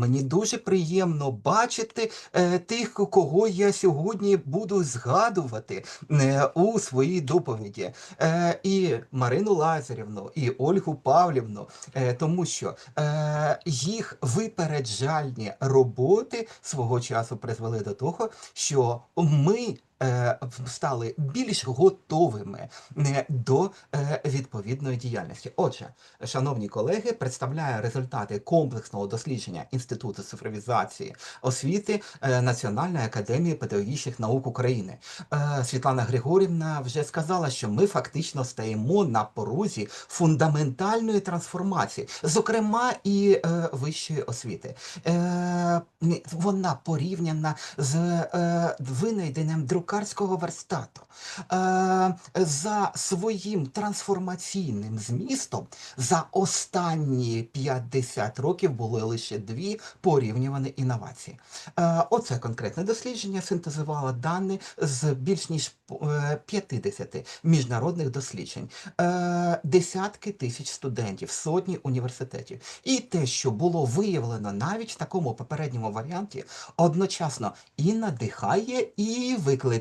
Мені дуже приємно бачити е, тих, кого я сьогодні буду згадувати е, у своїй доповіді. Е, і Марину Лазарівну, і Ольгу Павлівну, е, тому що е, їх випереджальні роботи свого часу призвели до того, що ми. Е, Стали більш готовими е, до е, відповідної діяльності. Отже, шановні колеги, представляю результати комплексного дослідження Інституту цифровізації освіти Національної академії педагогічних наук України. Світлана Григорівна вже сказала, що ми фактично стоїмо на порозі фундаментальної трансформації, зокрема і вищої освіти. Вона порівняна з винайденням друкарського верстату. Е, За своїм трансформаційним змістом за останні 50 років були лише дві порівнювані інновації. Е, Оце конкретне дослідження синтезувало дані з більш ніж е, 50 міжнародних досліджень, е, десятки тисяч студентів, сотні університетів. І те, що було виявлено навіть в такому попередньому варіанті, одночасно і надихає, і викликає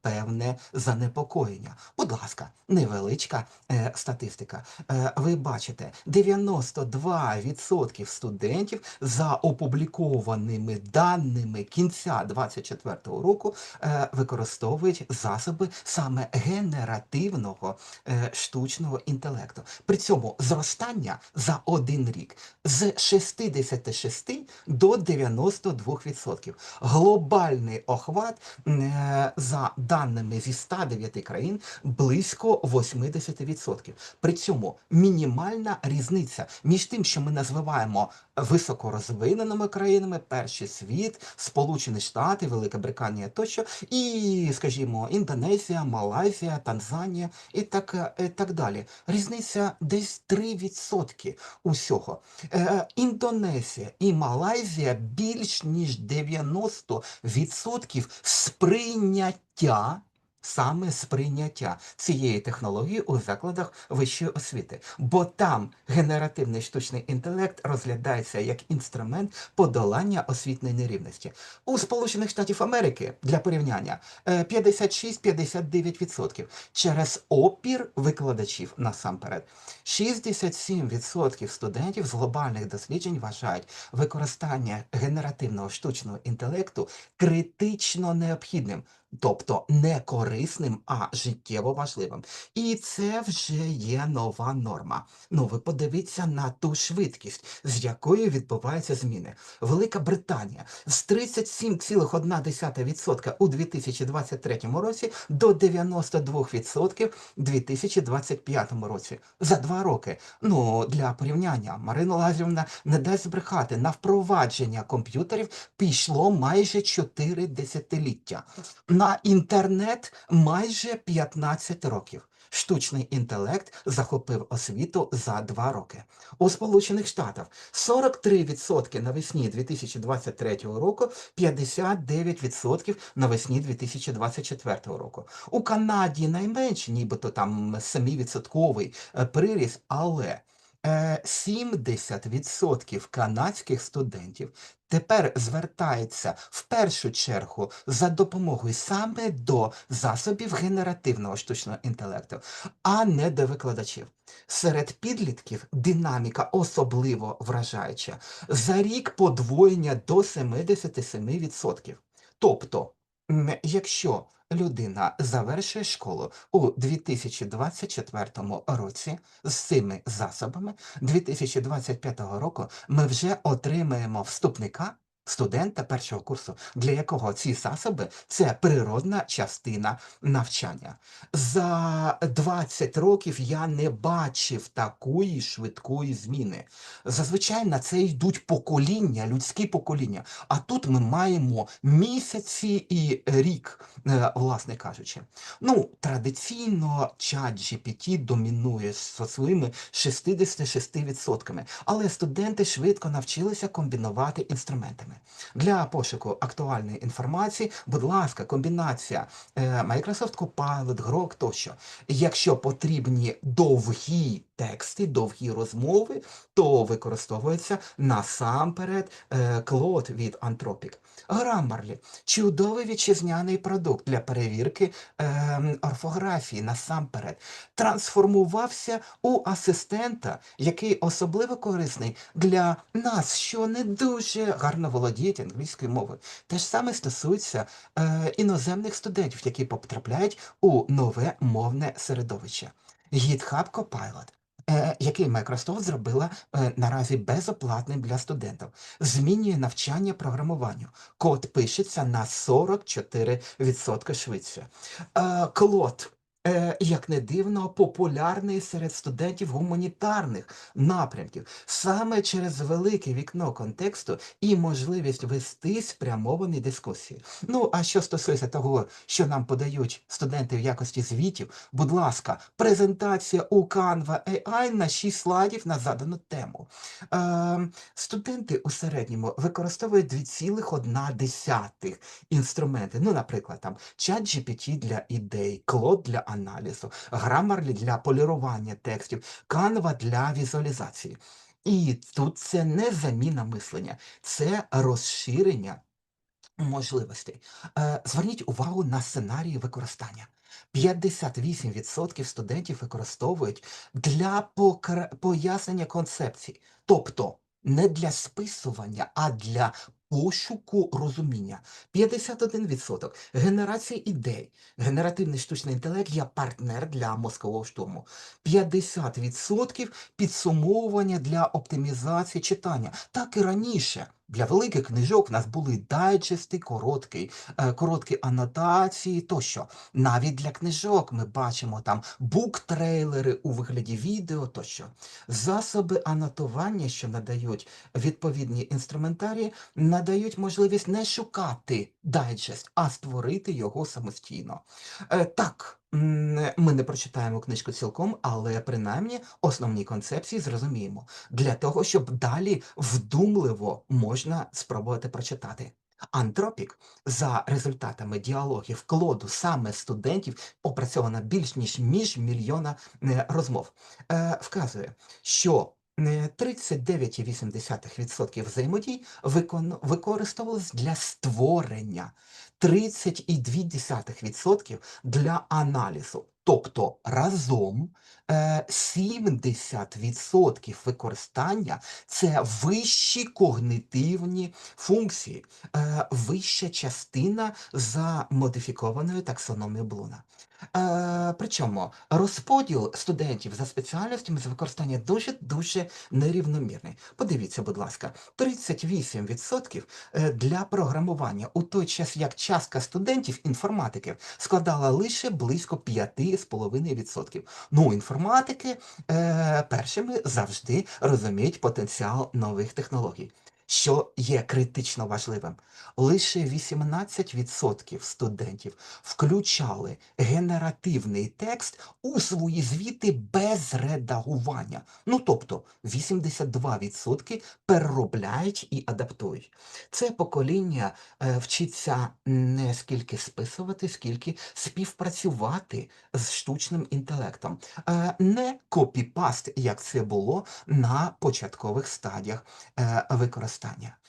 певне занепокоєння. Будь ласка, невеличка е, статистика. Е, ви бачите, 92% студентів за опублікованими даними кінця 24-го року е, використовують засоби саме генеративного е, штучного інтелекту. При цьому зростання за один рік з 66 до 92%. Глобальний охват е, за даними зі 109 країн близько 80%. При цьому мінімальна різниця між тим, що ми називаємо високорозвиненими країнами, перший світ, Сполучені Штати, Велика Британія тощо, і, скажімо, Індонезія, Малайзія, Танзанія і так, і так далі. Різниця десь 3% усього. Е, Індонезія і Малайзія більш ніж 90% сприйняття. Саме сприйняття цієї технології у закладах вищої освіти, бо там генеративний штучний інтелект розглядається як інструмент подолання освітньої нерівності. У Сполучених Штатів Америки для порівняння е, 56-59% через опір викладачів насамперед. 67% студентів з глобальних досліджень вважають використання генеративного штучного інтелекту критично необхідним. Тобто не корисним, а життєво важливим. І це вже є нова норма. Ну, ви подивіться на ту швидкість, з якою відбуваються зміни. Велика Британія з 37,1% у 2023 році до 92% у 2025 році. За два роки. Ну, для порівняння, Марина Лазарівна не дасть збрехати. На впровадження комп'ютерів пішло майже 4 десятиліття. На інтернет майже 15 років. Штучний інтелект захопив освіту за два роки. У Сполучених Штатах 43% навесні 2023 року, 59% навесні 2024 року. У Канаді найменше, нібито там 7% е, приріст, але е, 70% канадських студентів тепер звертається в першу чергу за допомогою саме до засобів генеративного штучного інтелекту, а не до викладачів. Серед підлітків динаміка особливо вражаюча. За рік подвоєння до 77%. Тобто, якщо людина завершує школу у 2024 році з цими засобами, 2025 року ми вже отримаємо вступника. Студента першого курсу, для якого ці засоби це природна частина навчання. За 20 років я не бачив такої швидкої зміни. Зазвичай на це йдуть покоління, людські покоління. А тут ми маємо місяці і рік, е, власне кажучи. Ну, традиційно чат GPT домінує зі своїми 66%, але студенти швидко навчилися комбінувати інструментами. Сторони. Для пошуку актуальної інформації, будь ласка, комбінація е, Microsoft Copilot, Grok тощо. Якщо потрібні довгі тексти, довгі розмови, то використовується насамперед е, Claude від Anthropic. Grammarly – чудовий вітчизняний продукт для перевірки е, орфографії насамперед. Трансформувався у асистента, який особливо корисний для нас, що не дуже гарно володіють англійською мовою. Те ж саме стосується е, іноземних студентів, які потрапляють у нове мовне середовище. GitHub Copilot, е, який Microsoft зробила е, наразі безоплатним для студентів, змінює навчання програмуванню. Код пишеться на 44% швидше. Е, Клод. Е, як не дивно, популярний серед студентів гуманітарних напрямків саме через велике вікно контексту і можливість вести спрямовані дискусії. Ну а що стосується того, що нам подають студенти в якості звітів, будь ласка, презентація у Canva AI на 6 слайдів на задану тему. Е, студенти у середньому використовують 2,1 інструменти. Ну, наприклад, там ChatGPT для ідей, Claude для аналізу, Grammarly для полірування текстів, Canva для візуалізації. І тут це не заміна мислення, це розширення можливостей. Е, Зверніть увагу на сценарії використання. 58% студентів використовують для пояснення концепцій, тобто не для списування, а для пошуку розуміння. 51% генерації ідей. Генеративний штучний інтелект є партнер для мозкового штурму. 50% підсумовування для оптимізації читання. Так і раніше. Для великих книжок в нас були дайджести, короткі, е, короткі анотації тощо. Навіть для книжок ми бачимо там буктрейлери у вигляді відео тощо. Засоби анотування, що надають відповідні інструментарії, надають можливість не шукати дайджест, а створити його самостійно. Е, Так, ми не прочитаємо книжку цілком, але принаймні основні концепції зрозуміємо для того, щоб далі вдумливо можна спробувати прочитати. Антропік за результатами діалогів клоду саме студентів опрацьовано більш ніж між мільйона е, розмов. Е, вказує, що е, 39,8% взаємодій використовувалось для створення, 30,2% для аналізу. Тобто разом 70% використання це вищі когнитивні функції, е, вища частина за модифікованою таксономією Блуна. Е, причому розподіл студентів за спеціальностями з використання дуже-дуже нерівномірний. Подивіться, будь ласка, 38% е, для програмування, у той час як частка студентів інформатики складала лише близько 5,5%. Ну, інформатики е, першими завжди розуміють потенціал нових технологій. Що є критично важливим, лише 18% студентів включали генеративний текст у свої звіти без редагування. Ну тобто 82% переробляють і адаптують. Це покоління е, вчиться не скільки списувати, скільки співпрацювати з штучним інтелектом, е, не копіпаст, як це було на початкових стадіях е, використання. Е,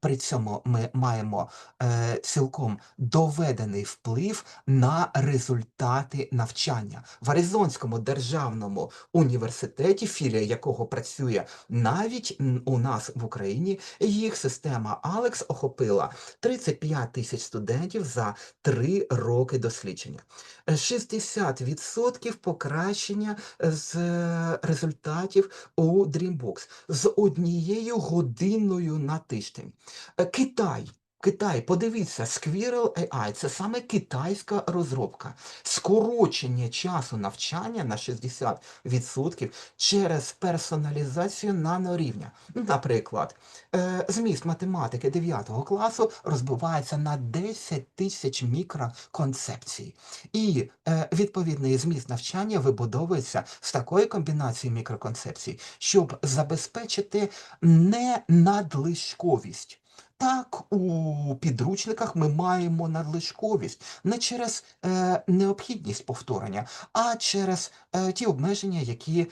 При цьому ми маємо е, цілком доведений вплив на результати навчання в Аризонському державному університеті, філія якого працює навіть у нас в Україні. Їх система Алекс охопила 35 тисяч студентів за 3 роки дослідження. Е, 60% покращення з е, результатів у Dreambox з однією годиною на тиждень. Е, Китай. Китай, подивіться, Squirrel AI – це саме китайська розробка. Скорочення часу навчання на 60% через персоналізацію нанорівня. Ну, Наприклад, е, зміст математики 9 класу розбивається на 10 тисяч мікроконцепцій. І е, відповідний зміст навчання вибудовується з такої комбінації мікроконцепцій, щоб забезпечити не надлишковість. Так, у підручниках ми маємо надлишковість не через е, необхідність повторення, а через е, ті обмеження, які е,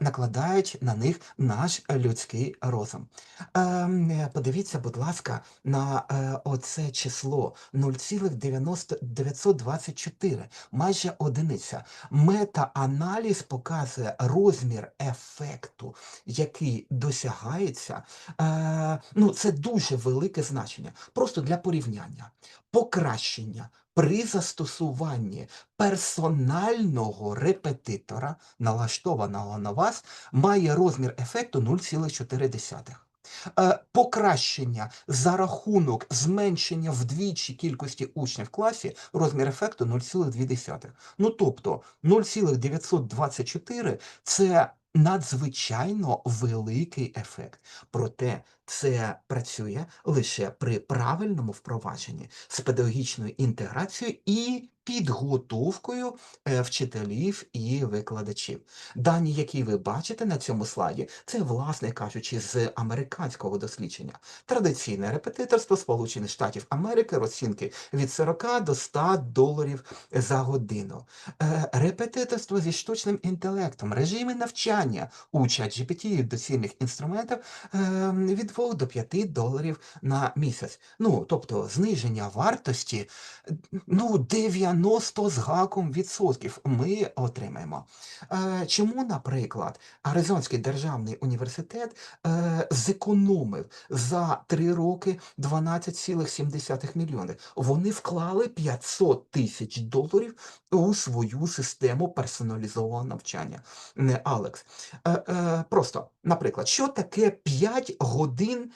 накладають на них наш людський розум. Е, подивіться, будь ласка, на е, оце число 0,924, майже одиниця. Мета-аналіз показує розмір ефекту, який досягається. Е, ну, це дуже велике значення. Просто для порівняння. Покращення при застосуванні персонального репетитора, налаштованого на вас, має розмір ефекту 0,4. Е, Покращення за рахунок зменшення вдвічі кількості учнів в класі розмір ефекту 0,2. Ну тобто 0,924 це надзвичайно великий ефект. Проте це працює лише при правильному впровадженні з педагогічною інтеграцією і підготовкою е, вчителів і викладачів. Дані, які ви бачите на цьому слайді, це, власне кажучи, з американського дослідження. Традиційне репетиторство Сполучених Штатів Америки розцінки від 40 до 100 доларів за годину. Е, Репетиторство зі штучним інтелектом, режими навчання у і доцільних інструментів е, від 2 до 5 доларів на місяць. Ну, тобто зниження вартості ну, 90 з гаком відсотків ми отримаємо. Е, Чому, наприклад, Аризонський державний університет е, зекономив за 3 роки 12,7 мільйони? Вони вклали 500 тисяч доларів у свою систему персоналізованого навчання. Не Алекс. Е, Просто, наприклад, що таке 5 годин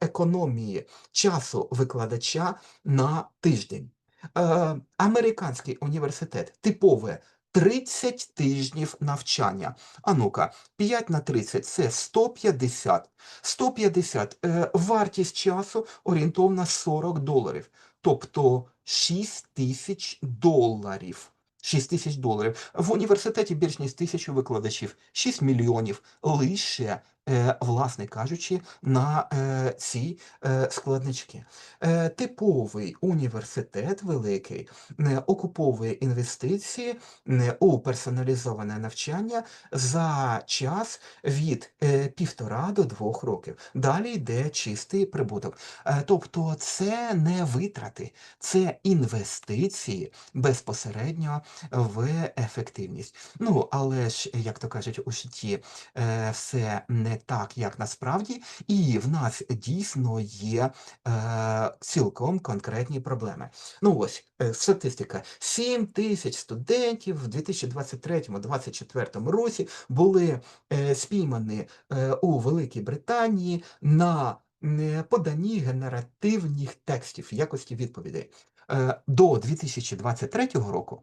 економії часу викладача на тиждень? Е, Американський університет типове 30 тижнів навчання. А ну-ка, 5 на 30 це 150. 150 е, вартість часу орієнтовна 40 доларів. Тобто 6 тисяч доларів. 6 тисяч доларів. В університеті більш ніж тисячу викладачів, 6 мільйонів лише, власне кажучи, на е, ці е, складнички. Е, Типовий університет великий е, окуповує інвестиції е, у персоналізоване навчання за час від е, півтора до двох років. Далі йде чистий прибуток. Е, Тобто це не витрати, це інвестиції безпосередньо в ефективність. Ну, але ж, як то кажуть, у житті е, все не так, як насправді, і в нас дійсно є е, цілком конкретні проблеми. Ну ось, е, статистика. 7 тисяч студентів в 2023-2024 році були е, спіймані е, у Великій Британії на е, поданні генеративних текстів якості відповідей. Е, До 2023 року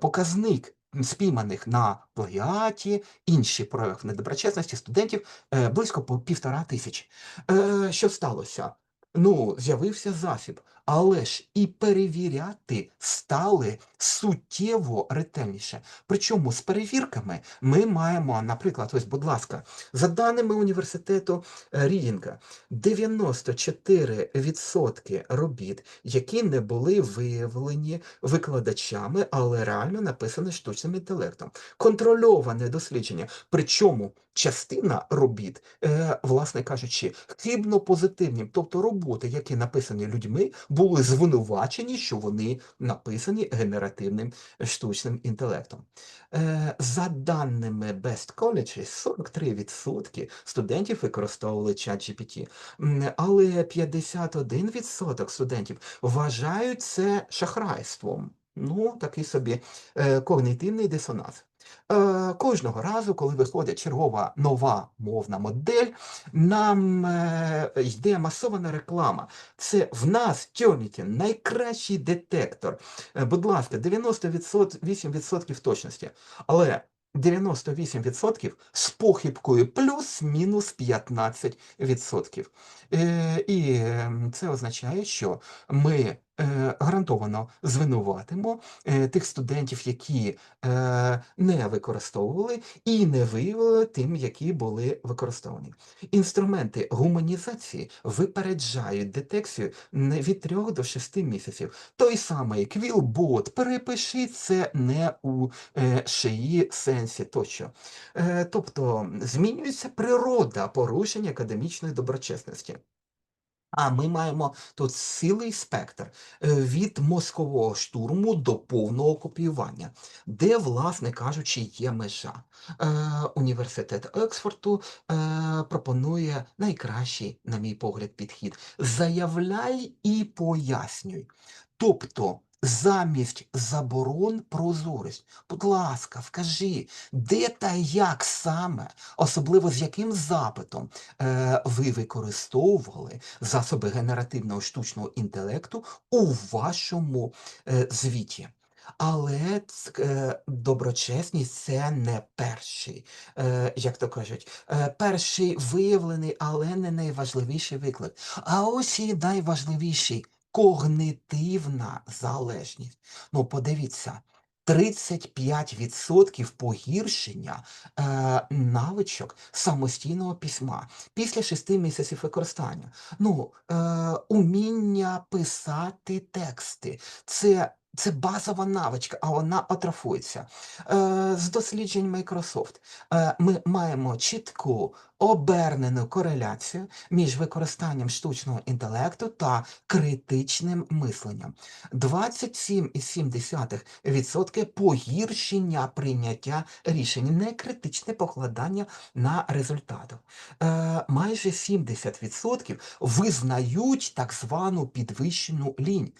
показник спійманих на плагіаті, інші прояви недоброчесності студентів е, близько півтора тисяч. Е, Що сталося? Ну, з'явився засіб, але ж і перевіряти стали суттєво ретельніше. Причому з перевірками ми маємо, наприклад, ось, будь ласка, за даними університету е, Рідінга, 94% робіт, які не були виявлені викладачами, але реально написані штучним інтелектом. Контрольоване дослідження. Причому частина робіт, е, власне кажучи, хибно позитивні, тобто роботи, які написані людьми, були звинувачені, що вони написані генеративним штучним інтелектом. Е, За даними Best Colleges, 43% студентів використовували ChatGPT, М, але 51% студентів вважають це шахрайством. Ну, такий собі е, когнітивний дисонанс. Е, кожного разу, коли виходить чергова нова мовна модель, нам е, йде масована реклама. Це в нас Turnitin, найкращий детектор. Е, будь ласка, 98% точності. Але 98% з похибкою плюс-мінус 15%. Е, і е, це означає, що ми гарантовано звинуватимо е, тих студентів, які е, не використовували і не виявили тим, які були використовані. Інструменти гуманізації випереджають детекцію від 3 до 6 місяців. Той самий квілбот, перепиши це не у е, шиї сенсі тощо. Е, тобто змінюється природа порушення академічної доброчесності. А ми маємо тут цілий спектр е, від мозкового штурму до повного копіювання, де, власне кажучи, є межа. Е, Університет Оксфорду е, пропонує найкращий, на мій погляд, підхід. Заявляй і пояснюй. Тобто, замість заборон прозорість. Будь ласка, вкажи, де та як саме, особливо з яким запитом е, ви використовували засоби генеративного штучного інтелекту у вашому е, звіті. Але е, доброчесність це не перший, е, як то кажуть, е, перший виявлений, але не найважливіший виклик. А ось і найважливіший когнитивна залежність. Ну, подивіться. 35% погіршення е, навичок самостійного письма після 6 місяців використання. Ну, е, уміння писати тексти. Це, це базова навичка, а вона атрофується. Е, з досліджень Microsoft е, ми маємо чітку обернену кореляцію між використанням штучного інтелекту та критичним мисленням. 27,7% погіршення прийняття рішень, не критичне покладання на результати. Е, майже 70% визнають так звану підвищену лінь.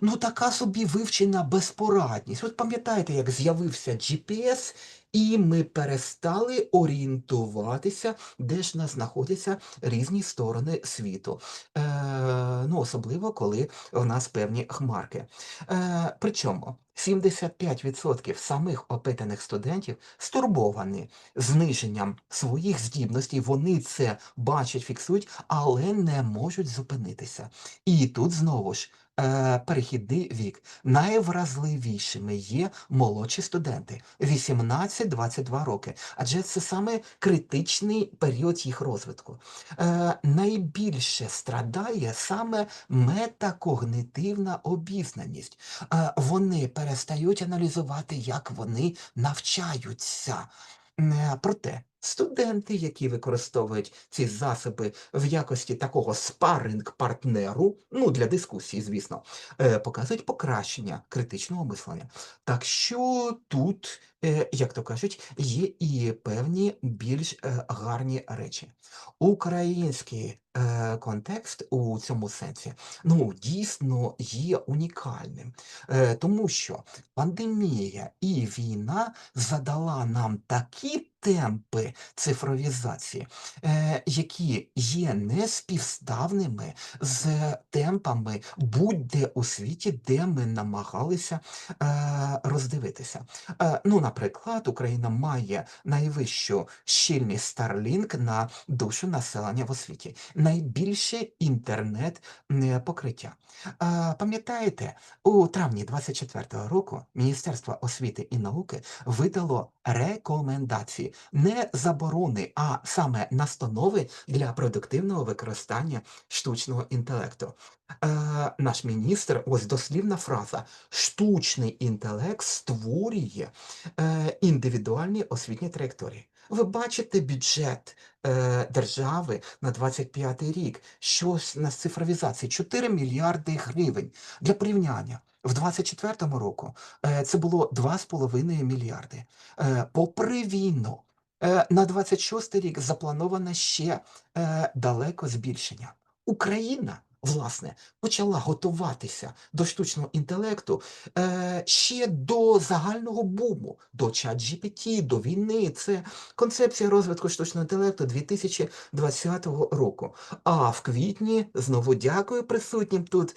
Ну, така собі вивчена безпорадність. От пам'ятаєте, як з'явився GPS, і ми перестали орієнтуватися, де ж нас знаходяться різні сторони світу. Е, ну, особливо, коли в нас певні хмарки. Е, причому 75% самих опитаних студентів стурбовані зниженням своїх здібностей. Вони це бачать, фіксують, але не можуть зупинитися. І тут знову ж. Е, Перехідний вік найвразливішими є молодші студенти 18-22 роки, адже це саме критичний період їх розвитку. Е, найбільше страдає саме метакогнитивна обізнаність. Е, вони перестають аналізувати, як вони навчаються. Проте студенти, які використовують ці засоби в якості такого спаринг-партнеру, ну для дискусії, звісно, е, показують покращення критичного мислення. Так що тут, е, як то кажуть, є і певні більш е, гарні речі. Український е, контекст у цьому сенсі. Ну, дійсно є унікальним, е, тому що пандемія і війна задала нам такі темпи цифровізації, е, які є неспівставними з темпами будь-де у світі, де ми намагалися роздивитися. Ну, наприклад, Україна має найвищу щільність Starlink на душу населення в освіті, найбільше інтернет е, Пам'ятаєте, у травні 24-го року Міністерство освіти і науки видало рекомендації, не заборони, а саме настанови для продуктивного використання штучного інтелекту. Е, наш міністр, ось дослівна фраза: штучний інтелект створює е, індивідуальні освітні траєкторії. Ви бачите бюджет е, держави на 25 рік, щось на цифровізації 4 мільярди гривень для порівняння. В 24-му року е, це було 2,5 мільярди. Е, попри війну, е, на 26-й рік заплановано ще далеко збільшення. Україна, власне, почала готуватися до штучного інтелекту е, ще до загального буму, до чат-GPT, до війни. Це концепція розвитку штучного інтелекту 2020 року. А в квітні знову дякую присутнім тут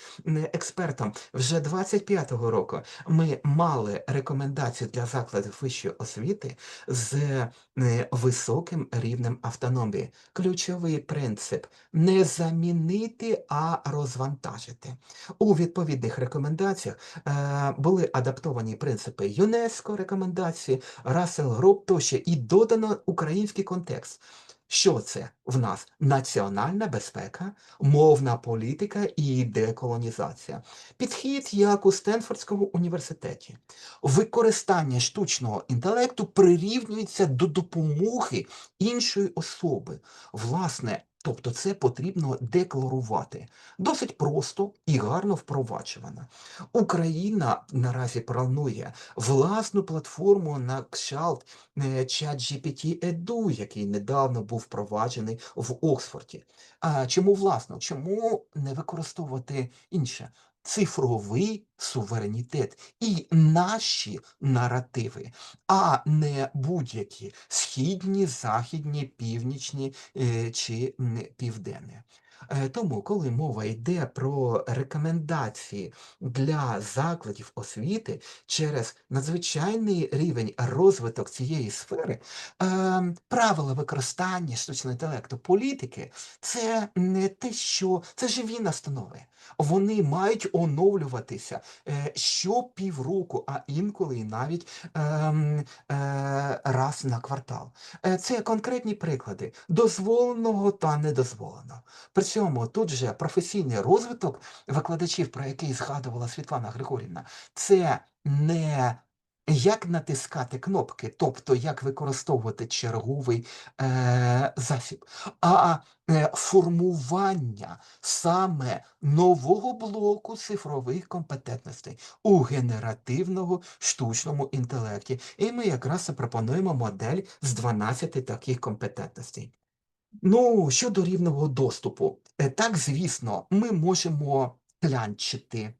експертам. Вже 25-го року ми мали рекомендації для закладів вищої освіти з е, високим рівнем автономії. Ключовий принцип не замінити, а та розвантажити. У відповідних рекомендаціях е, були адаптовані принципи ЮНЕСКО рекомендації, Russell Group тощо і додано український контекст. Що це в нас? Національна безпека, мовна політика і деколонізація. Підхід як у Стенфордському університеті. Використання штучного інтелекту прирівнюється до допомоги іншої особи. Власне, тобто це потрібно декларувати. Досить просто і гарно впроваджувано. Україна наразі планує власну платформу на кшалт е, ChatGPT Edu, який недавно був впроваджений в Оксфорді. А чому власно? Чому не використовувати інше? Цифровий суверенітет і наші наративи, а не будь-які східні, західні, північні е, чи південні. Е, Тому, коли мова йде про рекомендації для закладів освіти через надзвичайний рівень розвиток цієї сфери, е, правила використання штучного інтелекту політики це не те, що це живі настанови. Вони мають оновлюватися е, щопівроку, а інколи і навіть ем, е, раз на квартал. Е, Це конкретні приклади дозволеного та недозволеного. При цьому тут же професійний розвиток викладачів, про який згадувала Світлана Григорівна, це не як натискати кнопки, тобто як використовувати черговий е, засіб, а е, формування саме нового блоку цифрових компетентностей у генеративному штучному інтелекті. І ми якраз пропонуємо модель з 12 таких компетентностей. Ну, щодо рівного доступу, е, так, звісно, ми можемо клянчити,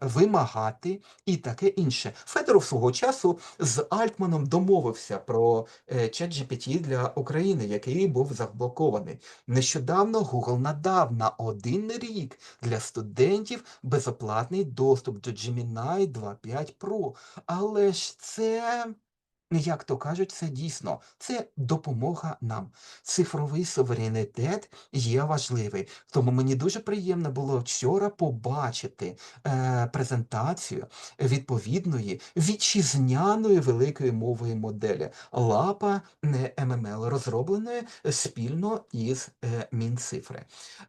вимагати і таке інше. Федоров свого часу з Альтманом домовився про е, ChatGPT для України, який був заблокований. Нещодавно Google надав на один рік для студентів безоплатний доступ до Gemini 2.5 Pro. Але ж це. Як то кажуть, це дійсно це допомога нам. Цифровий суверенітет є важливий. Тому мені дуже приємно було вчора побачити е, презентацію відповідної вітчизняної великої мової моделі Лапа ММЛ, розробленої спільно із е, Мінцифри.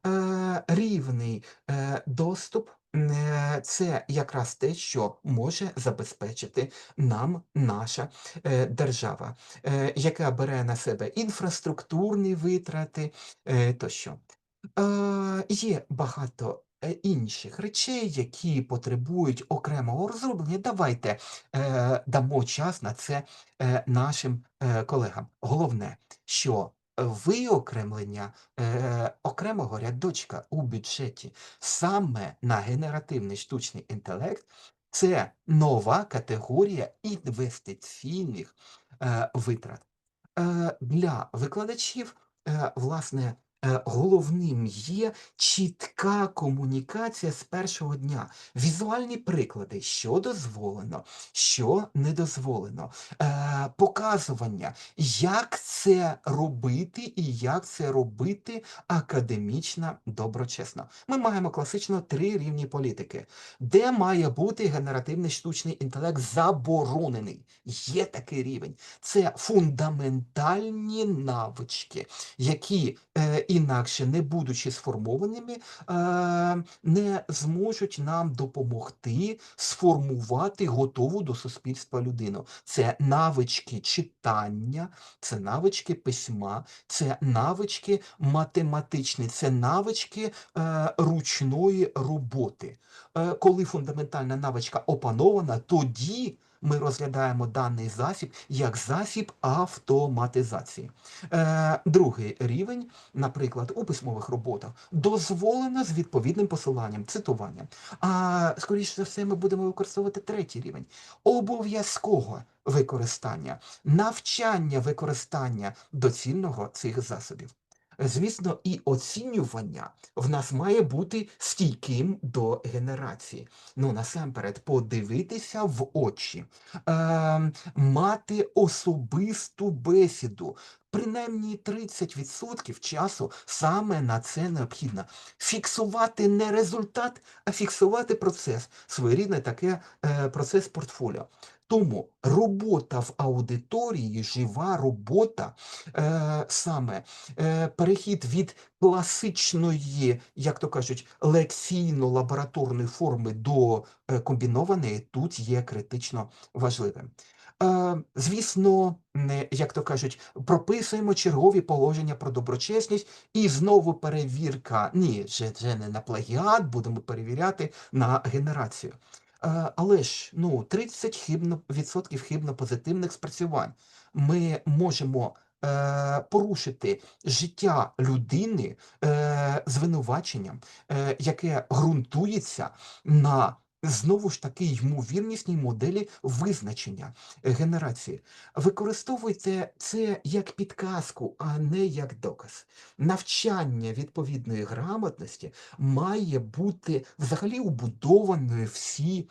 Е, рівний е, доступ. Е, Це якраз те, що може забезпечити нам наша е, держава, е, яка бере на себе інфраструктурні витрати тощо. Є багато інших речей, які потребують окремого розроблення. Давайте дамо час на це нашим колегам. Головне, що виокремлення е, окремого рядочка у бюджеті саме на генеративний штучний інтелект це нова категорія інвестиційних е, витрат. Е, Для викладачів, е, власне, головним є чітка комунікація з першого дня, візуальні приклади, що дозволено, що не дозволено, е, показування, як це робити і як це робити академічно доброчесно. Ми маємо класично три рівні політики де має бути генеративний штучний інтелект заборонений. Є такий рівень. Це фундаментальні навички, які е, інакше, не будучи сформованими, е, не зможуть нам допомогти сформувати готову до суспільства людину. Це навички читання, це навички письма, це навички математичні, це навички е, ручної роботи. Е, коли фундаментальна навичка опанована, тоді ми розглядаємо даний засіб як засіб автоматизації. Е, Другий рівень, наприклад, у письмових роботах, дозволено з відповідним посиланням, цитуванням. А скоріше за все, ми будемо використовувати третій рівень обов'язкового використання, навчання використання доцільного цих засобів. Звісно, і оцінювання в нас має бути стійким до генерації. Ну, насамперед, подивитися в очі, е, мати особисту бесіду. Принаймні 30% часу саме на це необхідно. Фіксувати не результат, а фіксувати процес. Своєрідне таке е, процес портфоліо. Тому робота в аудиторії, жива робота, е, саме е, перехід від класичної, як то кажуть, лекційно-лабораторної форми до е, комбінованої тут є критично важливим. Е, звісно, як то кажуть, прописуємо чергові положення про доброчесність і знову перевірка. Ні, вже не на плагіат, будемо перевіряти на генерацію. Е, але ж ну, 30 хибно, відсотків хибно-позитивних спрацювань. Ми можемо е, порушити життя людини е, звинуваченням, е, яке ґрунтується на знову ж таки ймовірнісній моделі визначення е, генерації. Використовуйте це як підказку, а не як доказ. Навчання відповідної грамотності має бути взагалі убудованою всі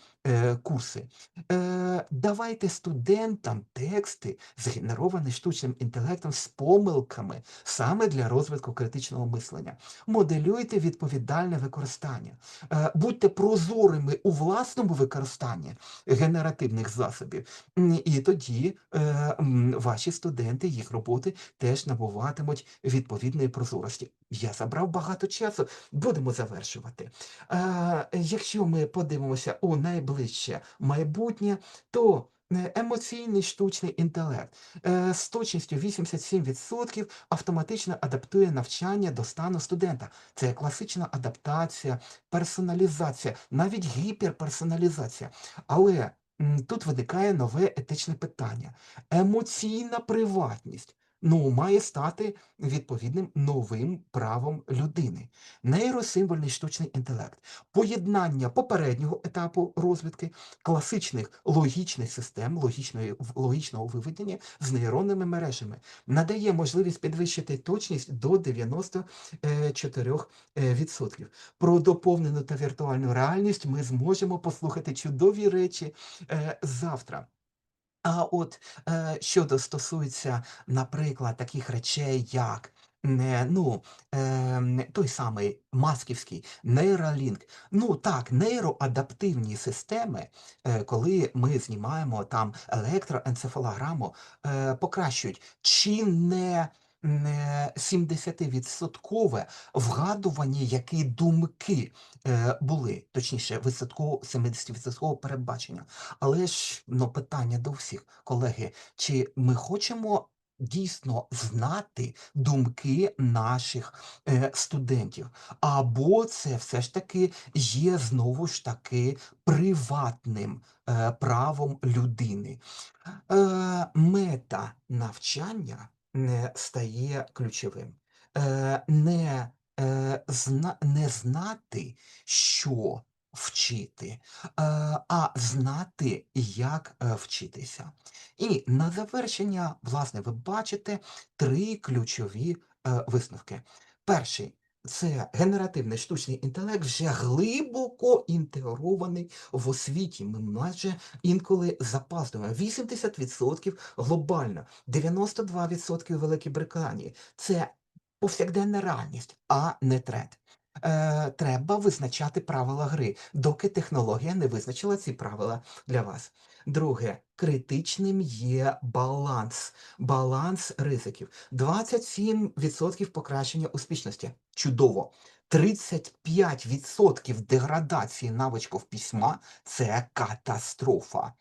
курси. Е, давайте студентам тексти, згенеровані штучним інтелектом з помилками саме для розвитку критичного мислення. Моделюйте відповідальне використання. Е, будьте прозорими у власному використанні генеративних засобів. І тоді е, ваші студенти, їх роботи теж набуватимуть відповідної прозорості. Я забрав багато часу, будемо завершувати. Е, якщо ми подивимося у найближче майбутнє, то е, емоційний штучний інтелект е, з точністю 87% автоматично адаптує навчання до стану студента. Це класична адаптація, персоналізація, навіть гіперперсоналізація. Але тут виникає нове етичне питання. Емоційна приватність. Ну, має стати відповідним новим правом людини. Нейросимвольний штучний інтелект, поєднання попереднього етапу розвитки, класичних логічних систем, логічної, логічного виведення з нейронними мережами, надає можливість підвищити точність до 94%. Про доповнену та віртуальну реальність ми зможемо послухати чудові речі е, завтра. А от е, щодо стосується, наприклад, таких речей, як ну, ем, той самий масківський нейролінк. Ну так, нейроадаптивні системи, е, коли ми знімаємо там електроенцефалограму, е, покращують чи не. Не 70-відсоткове вгадування, які думки е, були, точніше, висотково 70-відсоткове передбачення. Але ж ну, питання до всіх, колеги, чи ми хочемо дійсно знати думки наших е, студентів? Або це все ж таки є знову ж таки приватним е, правом людини? Мета навчання стає ключовим. Е, не, е, не знати, що вчити, е, а знати, як вчитися. І на завершення, власне, ви бачите три ключові висновки. Перший це генеративний штучний інтелект вже глибоко інтегрований в освіті. Ми майже інколи запаздуємо. 80% глобально, 92% в Великій Британії. Це повсякденна реальність, а не тренд. Е, треба визначати правила гри, доки технологія не визначила ці правила для вас. Друге, критичним є баланс, баланс ризиків. 27% покращення успішності. Чудово. 35% деградації навичків письма це катастрофа.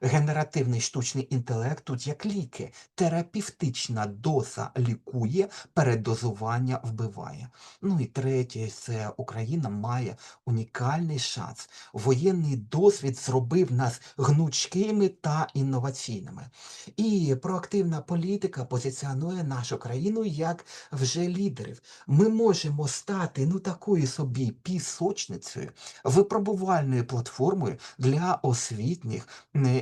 Генеративний штучний інтелект тут як ліки. Терапевтична доза лікує, передозування вбиває. Ну і третє, це Україна має унікальний шанс. Воєнний досвід зробив нас гнучкими та інноваційними. І проактивна політика позиціонує нашу країну як вже лідерів. Ми можемо стати ну такою собі пісочницею, випробувальною платформою для освітніх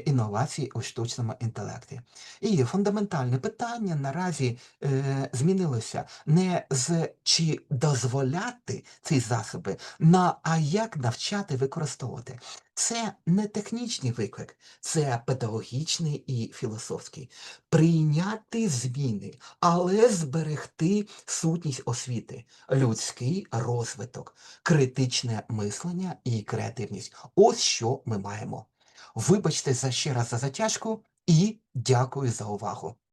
інновацій у штучному інтелекті. І фундаментальне питання наразі е, змінилося не з чи дозволяти ці засоби, на а як навчати використовувати. Це не технічний виклик, це педагогічний і філософський. Прийняти зміни, але зберегти сутність освіти, людський розвиток, критичне мислення і креативність. Ось що ми маємо. Вибачте за ще раз за затяжку і дякую за увагу.